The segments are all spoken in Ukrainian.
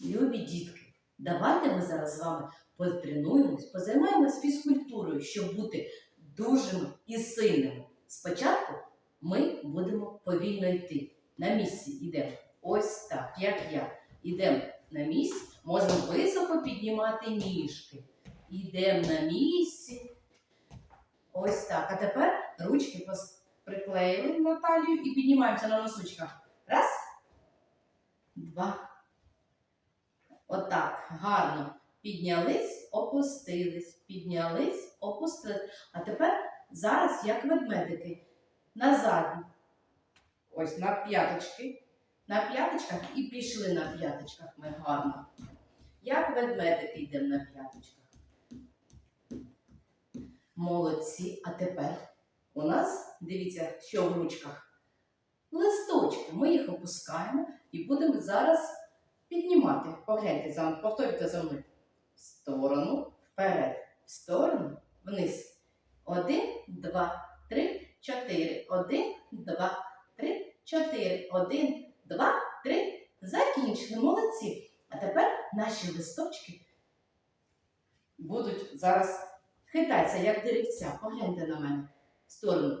Любі дітки, давайте ми зараз з вами потренуємось, позаймаємось фізкультурою, щоб бути дужими і сильними. Спочатку ми будемо повільно йти. На місці йдемо. Ось так, як я. Йдемо на місці, можемо високо піднімати ніжки. Йдемо на місці. Ось так. А тепер ручки приклеїли на талію і піднімаємося на носочках. Раз, два. Отак, гарно. Піднялись, опустились, піднялись, опустились. А тепер зараз як ведмедики. Назад. Ось на п'яточки. На п'яточках і пішли на п'яточках ми гарно. Як ведмедики йдемо на п'яточках. Молодці. А тепер у нас, дивіться, що в ручках. Листочки. Ми їх опускаємо і будемо зараз піднімати. Погляньте за повторюйте за мною. В сторону, вперед, в сторону, вниз. Один, два, три, чотири. Один, два, три, чотири. Один, два, три. Закінчили. Молодці. А тепер наші листочки будуть зараз хитатися, як деревця. Погляньте на мене. В сторону.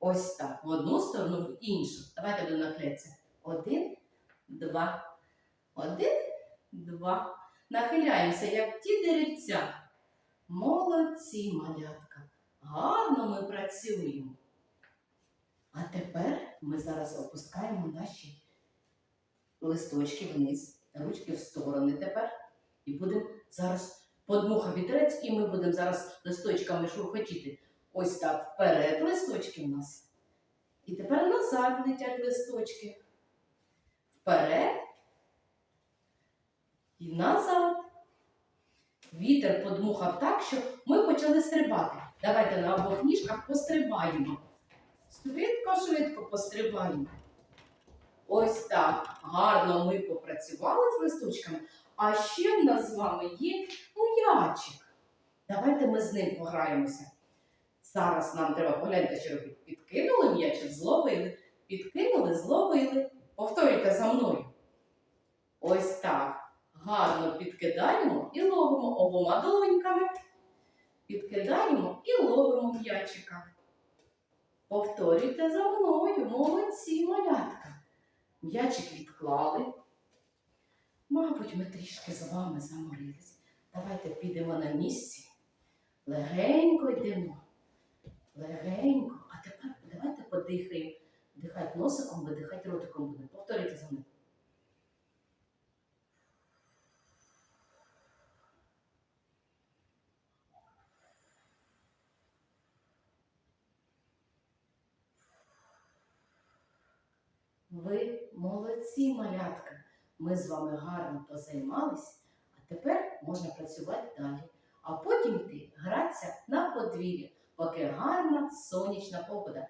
Ось так. В одну сторону, в іншу. Давайте будемо нахилятися. Один, два. Один, два. Нахиляємося, як ті деревця. Молодці, малятка. Гарно ми працюємо. А тепер ми зараз опускаємо наші листочки вниз, ручки в сторони тепер. І будемо зараз подмуха вітерець, і ми будемо зараз листочками шурхотіти. Ось так вперед листочки в нас. І тепер назад летять листочки. Вперед і назад. Вітер подмухав так, що ми почали стрибати. Давайте на обох ніжках пострибаємо. Швидко-швидко пострибаємо. Ось так. Гарно ми попрацювали з листочками. А ще в нас з вами є м'ячик. Давайте ми з ним пограємося. Зараз нам треба погляньте, що робити. Підкинули м'ячик, зловили. Підкинули, зловили. Повторюйте за мною. Ось так. Гарно підкидаємо і ловимо обома долоньками. Підкидаємо і ловимо м'ячика. Повторюйте за мною, молодці малятка. М'ячик відклали. Мабуть, ми трішки з вами заморились. Давайте підемо на місці. Легенько йдемо. Легенько. А тепер давайте подихаємо. Дихати носиком, видихати ротиком будемо. Повторюйте за мною. Ви молодці, малятка. Ми з вами гарно позаймались, а тепер можна працювати далі. А потім йти гратися на подвір'я, поки гарна сонячна погода.